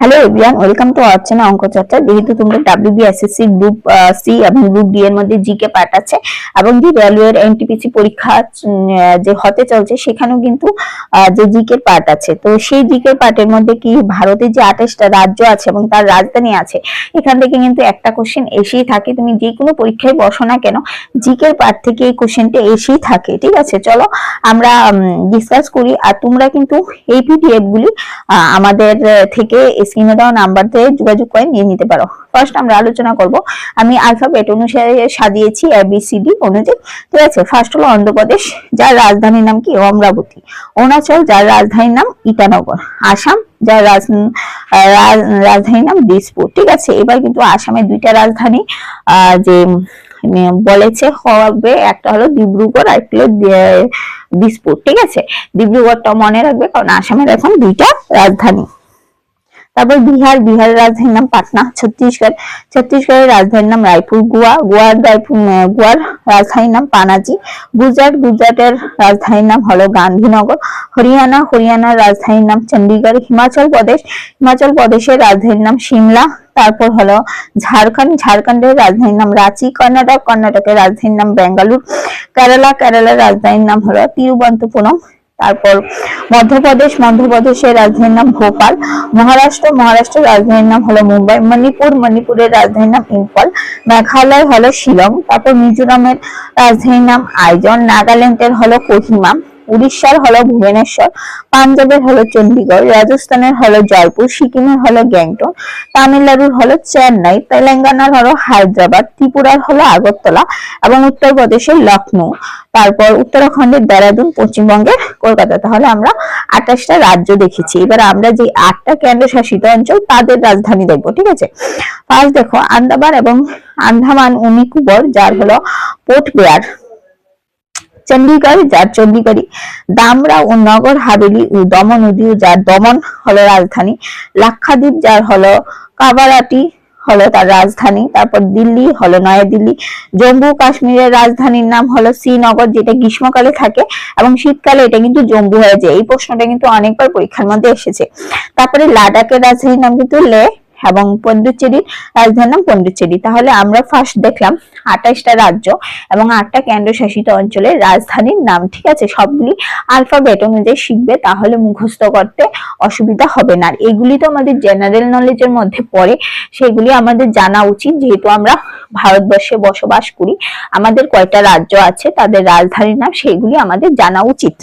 Hello everyone welcome to channel Anka Charcha যেহেতু তোমরা WBSSC group C এবং group D এর মধ্যে জিকে পার্ট আছে, এবং যে রেলওয়ের এনটিপিসি পরীক্ষা যে হতে চলছে, সেখানেও কিন্তু যে জিকে পার্ট আছে। তো সেই জিকে পার্টের মধ্যে কি ভারতের যে আঠাশটা রাজ্য আছে এবং তার রাজধানী আছে, এখান থেকে কিন্তু একটা কোশ্চেন এসেই থাকে। তুমি যে কোনো পরীক্ষায় বসো না কেন জিকের পার্ট থেকে এই কোশ্চেনটা এসেই থাকে, ঠিক আছে? চলো আমরা ডিসকাস করি। আর তোমরা কিন্তু এই পিডিএফ গুলি আমাদের থেকে স্ক্রিনে দেওয়া নাম্বার দিয়ে যোগাযোগ করে নিয়ে নিতে পারো। ফার্স্ট আমরা আলোচনা করব, আমি আলফাবেট অনুসারে সাজিয়েছি এবিসিডি অনুযায়ী ঠিক আছে। ফার্স্ট হলো অন্ধ্রপ্রদেশ, যার রাজধানীর নাম কি? অমরাবতী। অরুণাচল, যার রাজধানীর নাম ইটানগর। আসাম, যার রাজ- রাজধানীর নাম দিসপুর। ঠিক আছে, এবার কিন্তু আসামের দুইটা রাজধানী যে বলেছে হবে, একটা হলো ডিব্রুগড় আর একটা হলো দিসপুর। ঠিক আছে, ডিব্রুগড়টা মনে রাখবে, কারণ আসামের এখন দুইটা রাজধানী। তারপর বিহার, বিহারের রাজধানীর নাম পাটনা, ছত্তিশগড়, ছত্তিশগড়ের রাজধানীর নাম রায়পুর, গোয়া, গোয়ার রায়পুর গোয়ার রাজধানীর নাম পানাজি, গুজরাট, গুজরাটের রাজধানীর নাম হলো গান্ধীনগর, হরিয়ানা, হরিয়ানার রাজধানীর নাম চণ্ডীগড়, হিমাচল প্রদেশ, হিমাচল প্রদেশের রাজধানীর নাম সিমলা, তারপর হলো ঝাড়খণ্ড, ঝাড়খণ্ডের রাজধানীর নাম রাঁচি, কর্ণাটক, কর্ণাটকের রাজধানীর নাম বেঙ্গালুরু, কেরালা, কেরালার রাজধানীর নাম হলো তিরুবন্তপুরম তারপর মধ্যপ্রদেশ, মধ্যপ্রদেশের রাজধানীর নাম ভোপাল, মহারাষ্ট্র, মহারাষ্ট্রের রাজধানীর নাম হলো মুম্বাই, মণিপুর, মণিপুরের রাজধানীর নাম ইম্ফল, মেঘালয় হলো শিলং, তারপর মিজোরামের রাজধানীর নাম আইজন নাগাল্যান্ডের হলো কোহিমা উড়িষ্যার হলো ভুবনেশ্বর, পাঞ্জাবের হলো চণ্ডীগড়, রাজস্থানের হলো জয়পুর, সিকিমের হলো গ্যাংটক, তামিলনাড়ুর হলো চেন্নাই, তেলেঙ্গানার হলো হায়দ্রাবাদ, ত্রিপুরার হলো আগরতলা এবং উত্তরপ্রদেশের লখনৌ তারপর উত্তরাখণ্ডের দেরাদুন, পশ্চিমবঙ্গের কলকাতা। তাহলে আমরা আঠাশটা রাজ্য দেখেছি। এবার আমরা যে আটটা কেন্দ্রশাসিত অঞ্চল, তাদের রাজধানী দেখব, ঠিক আছে? ফার্স্ট দেখো, আন্দামান এবং আন্দামান ও নিকোবর যার হলো পোর্ট ব্লেয়ার। চণ্ডীগড় যার চণ্ডীগড়ি দামরা ও নগর হাভেলি ও দমন ও দিউ যার দমন হলো রাজধানী। লাক্ষাদ্বীপ, যার হলো কাবারাটি, হলো তার রাজধানী। তারপর দিল্লি হলো নয়াদিল্লি। জম্মু কাশ্মীরের রাজধানীর নাম হলো শ্রীনগর, যেটা গ্রীষ্মকালে থাকে এবং শীতকালে এটা কিন্তু জম্মু হয়ে যায়। এই প্রশ্নটা কিন্তু অনেকবার পরীক্ষার মধ্যে এসেছে। তারপরে লাদাখের রাজধানীর নাম কিন্তু লে এবং পন্ডিচেরির রাজধানীর নাম পন্ডিচেরি। তাহলে আমরা ফার্স্ট দেখলাম আঠাশটা রাজ্য এবং আটটা কেন্দ্রশাসিত অঞ্চলের রাজধানীর নাম, ঠিক আছে? সবগুলি আলফাবেট অনুযায়ী শিখবে, তাহলে মুখস্থ করতে অসুবিধা হবে না। আর এগুলি তো আমাদের জেনারেল নলেজের মধ্যে পড়ে, সেগুলি আমাদের জানা উচিত। যেহেতু আমরা ভারতবর্ষে বসবাস করি, আমাদের কয়টা রাজ্য আছে, তাদের রাজধানীর নাম, সেগুলি আমাদের জানা উচিত।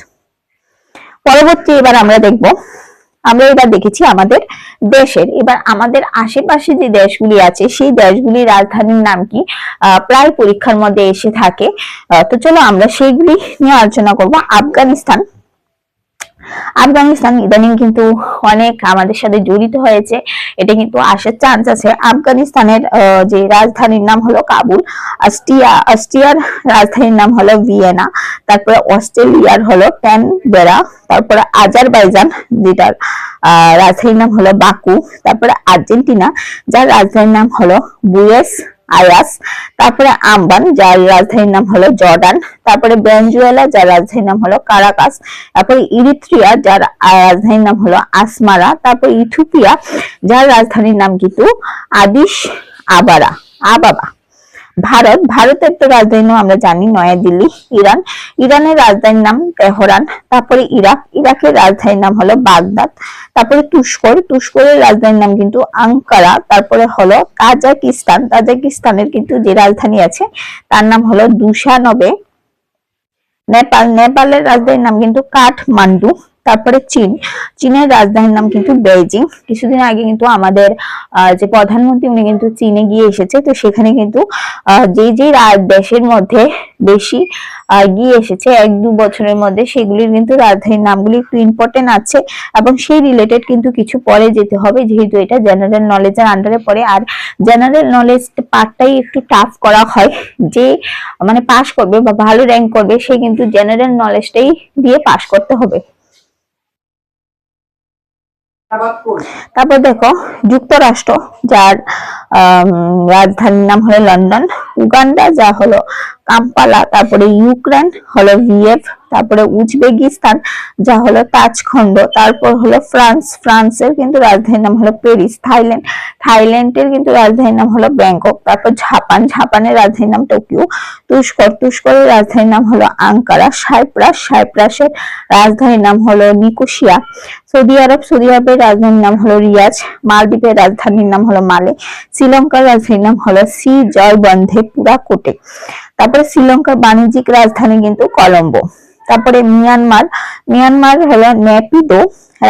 পরবর্তী এবার আমরা দেখব আমরা এবার দেখেছি আমাদের দেশের, এবার আমাদের আশেপাশে যে দেশগুলি আছে, সেই দেশগুলির রাজধানীর নাম কি? প্রায় পরীক্ষার মধ্যে এসে থাকে। তো চলো আমরা সেইগুলি নিয়ে আলোচনা করব। আফগানিস্তান আফগানিস্তান ইদানিং কিন্তু অনেক আমাদের সাথে জড়িত হয়েছে। এটা কিন্তু আসার চান্স আছে। আফগানিস্তানের যে রাজধানীর নাম হলো কাবুল অস্ট্রিয়া অস্ট্রিয়ার রাজধানীর নাম হলো ভিয়েনা, তারপরে অস্ট্রেলিয়ার হলো ক্যানবেরা, তারপরে আজারবাইজান, যেটার রাজধানীর নাম হলো বাকু, তারপরে আর্জেন্টিনা, যার রাজধানীর নাম হলো বুয়েস আয়াস তারপরে আম্বান, যার রাজধানীর নাম হলো জর্ডান, তারপরে বেঞ্জুয়েলা যার রাজধানীর নাম হলো কারাকাস, তারপরে ইরিত্রিয়া, যার রাজধানীর নাম হলো আসমারা, তারপরে ইথুপিয়া যার রাজধানীর নাম কিন্তু আদিস আবারা, আবাবা। ভারত, ভারতের তো রাজধানী নাম আমরা জানি, নয়াদিল্লি, ইরান। ইরানের রাজধানীর নাম তেহরান, তারপরে ইরাক। ইরাকের রাজধানীর নাম হলো বাগদাদ, তারপরে তুস্কর। তুস্করের রাজধানীর নাম কিন্তু আঙ্কারা, তারপরে হলো তাজাকিস্তান তাজাকিস্তানের কিন্তু যে রাজধানী আছে, তার নাম হলো দুশানবে। নেপাল, নেপালের রাজধানীর নাম কিন্তু কাঠমান্ডু। তারপরে চীন। চীনের রাজধানীর নাম কিন্তু বেইজিং। কিছুদিন আগে কিন্তু আমাদের যে প্রধানমন্ত্রী উনি কিন্তু চীনে গিয়ে এসেছে। তো সেখানে কিন্তু যে যে দেশের মধ্যে বেশি গিয়ে এসেছে, এক দু বছরের মধ্যে সেগুলির কিন্তু রাজধানীর নামগুলি একটু ইম্পর্টেন্ট আছে এবং সেই রিলেটেড কিন্তু কিছু পরে যেতে হবে। যেহেতু এটা জেনারেল নলেজের আন্ডারে পড়ে। আর জেনারেল নলেজ পার্টটাই একটু টাফ করা হয়। যে মানে পাশ করবে বা ভালো র্যাঙ্ক করবে, সে কিন্তু জেনারেল নলেজটাই দিয়ে পাশ করতে হবে। তারপর দেখো, যুক্তরাষ্ট্র, যার রাজধানীর নাম হলো লন্ডন, উগান্ডা, যা হলো কাম্পালা, তারপরে ইউক্রেন হলো ভিয়েভ তারপরে উজবেকিস্তান, যা হলো তাজখন্ড, তারপর হলো ফ্রান্স, ফ্রান্সের কিন্তু রাজধানীর নাম হলো প্যারিস, থাইল্যান্ড, থাইল্যান্ডের কিন্তু রাজধানীর নাম হলো ব্যাংকক, তারপর জাপান, জাপানের রাজধানীর নাম টোকিও তুষ্কর তুষ্করের রাজধানীর নাম হলো আঙ্কারা, সাইপ্রাস, সাইপ্রাসের রাজধানীর নাম হলো নিকোসিয়া সৌদি আরব, সৌদি আরবের রাজধানীর নাম হলো রিয়াজ, মালদ্বীপের রাজধানীর নাম হলো মালে, শ্রীলঙ্কার রাজধানীর নাম হলো সি বন্ধে পুরাকোটে, তারপরে শ্রীলঙ্কার বাণিজ্যিক রাজধানী কিন্তু কলম্বো। তারপরে মিয়ানমার মিয়ানমার হলো নেপিদো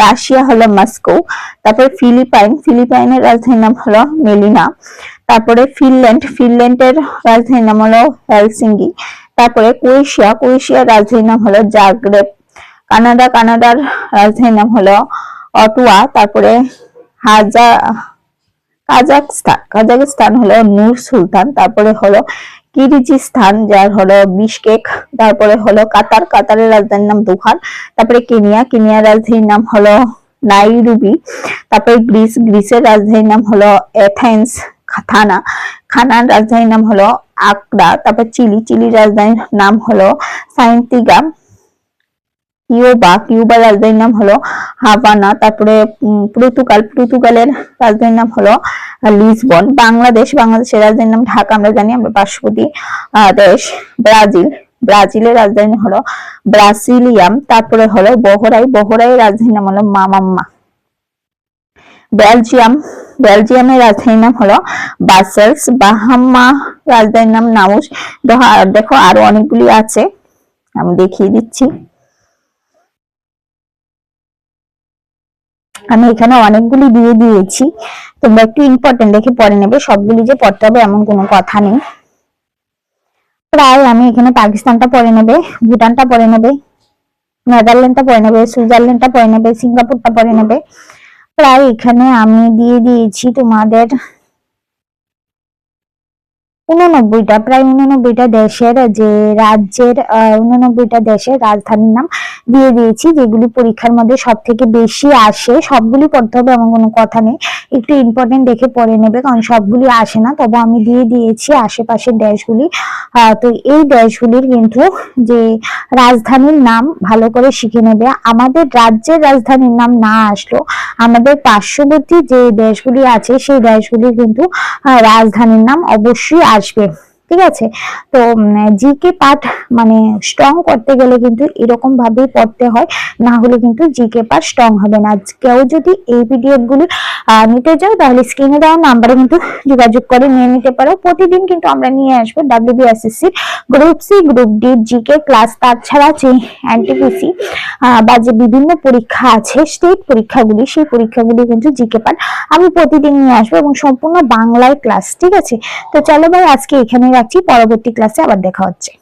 রাশিয়া হলো মস্কো, তারপরে ফিলিপাইন, ফিলিপাইনের রাজধানীর নাম হলো মেলিনা, তারপরে ফিনল্যান্ড, ফিনল্যান্ডের রাজধানীর নাম হলো হেলসিঙ্গি তারপরে ক্রোয়েশিয়া, ক্রোয়েশিয়ার রাজধানীর নাম হলো জাগ্রেব, কানাডা, কানাডার রাজধানীর নাম হলো অটোয়া, তারপরে হাজা কাজাকস্তান কাজাকস্তান হলো নূর সুলতান, তারপরে হলো কিরগিজস্তান যার হলো বিশকেক, তারপরে হলো কাতার, কাতারের রাজধানীর নাম দোহার, তারপরে কেনিয়া, কেনিয়ার রাজধানীর নাম হলো নাইরুবি, তারপরে গ্রিস, গ্রিসের রাজধানীর নাম হলো এথেন্স থানা খানার রাজধানীর নাম হলো আকরা তারপর চিলি, চিলির রাজধানীর নাম হলো সাইন্তিগা কিউবা কিউবার রাজধানীর নাম হলো হাভানা তারপরে পর্তুগাল পর্তুগালের রাজধানীর নাম হলো লিসবন। বাংলাদেশ বাংলাদেশের রাজধানীর নাম ঢাকা আমরা জানি আমরা আহ, দেশ ব্রাজিল। ব্রাজিলের রাজধানী হলো ব্রাসিলিয়াম তারপরে হলো বহরাই। বহরাইয়ের রাজধানীর নাম হলো মামাম্মা। বেলজিয়াম বেলজিয়ামের রাজধানীর নাম হলো বাসেলস। বাহাম্মা রাজধানীর নাম দেখো- দেখো আরও অনেকগুলি আছে আমি দেখিয়ে দিচ্ছি। আমি এখানে অনেকগুলি দিয়ে দিয়েছি। তোমরা একটু ইম্পর্টেন্ট দেখে পরে নেবে, সবগুলি যে পড়তে হবে এমন কোনো কথা নেই। প্রায় আমি এখানে পাকিস্তানটা পরে নেবে, ভুটানটা পরে নেবে, নেদারল্যান্ডটা পরে নেবে, সুইজারল্যান্ডটা পরে নেবে, সিঙ্গাপুরটা পরে নেবে। প্রায় এখানে আমি দিয়ে দিয়েছি তোমাদের উননব্বইটা, প্রায় উননব্বইটা দেশের যে রাজ্যের উননব্বইটা দেশের রাজধানীর নাম দিয়ে দিয়েছি, যেগুলি পরীক্ষার মধ্যে সব থেকে বেশি আসে। সবগুলি পড়তে হবে এমন কোনো কথা নেই। একটু ইম্পর্টেন্ট দেখে পড়ে নেবে, কারণ সবগুলি আসে না। তবে আমি দিয়ে দিয়েছি আশেপাশের দেশগুলি। তো এই দেশগুলির কিন্তু যে রাজধানীর নাম ভালো করে শিখে নেবে। আমাদের রাজ্যের রাজধানীর নাম না আসলো আমাদের পার্শ্ববর্তী যে দেশগুলি আছে, সেই দেশগুলির কিন্তু রাজধানীর নাম অবশ্যই আসবে। ঠিক আছে? তো জিকে পাঠ মানে স্ট্রং করতে গেলে কিন্তু এরকম ভাবেই পড়তে হয়, না হলে কিন্তু জিকে পাঠ স্ট্রং হবে না। কেউ যদি এই পিডিএফ গুলি নিতে চাও তাহলে স্ক্রিনে দেওয়া নাম্বারে কিন্তু যোগাযোগ করে নিয়ে নিতে পারো। প্রতিদিন কিন্তু আমরা নিয়ে আসব WBSSC group C group D GK class তাছাড়া যে এনটিপিসি বা যে বিভিন্ন পরীক্ষা আছে স্টেট পরীক্ষাগুলি, সেই পরীক্ষাগুলি কিন্তু জিকে পাঠ আমি প্রতিদিন নিয়ে আসব এবং সম্পূর্ণ বাংলায় ক্লাস ঠিক আছে? তো চলো ভাই, আজকে এখানে রাখছি পরবর্তী ক্লাসে আবার দেখা হচ্ছে।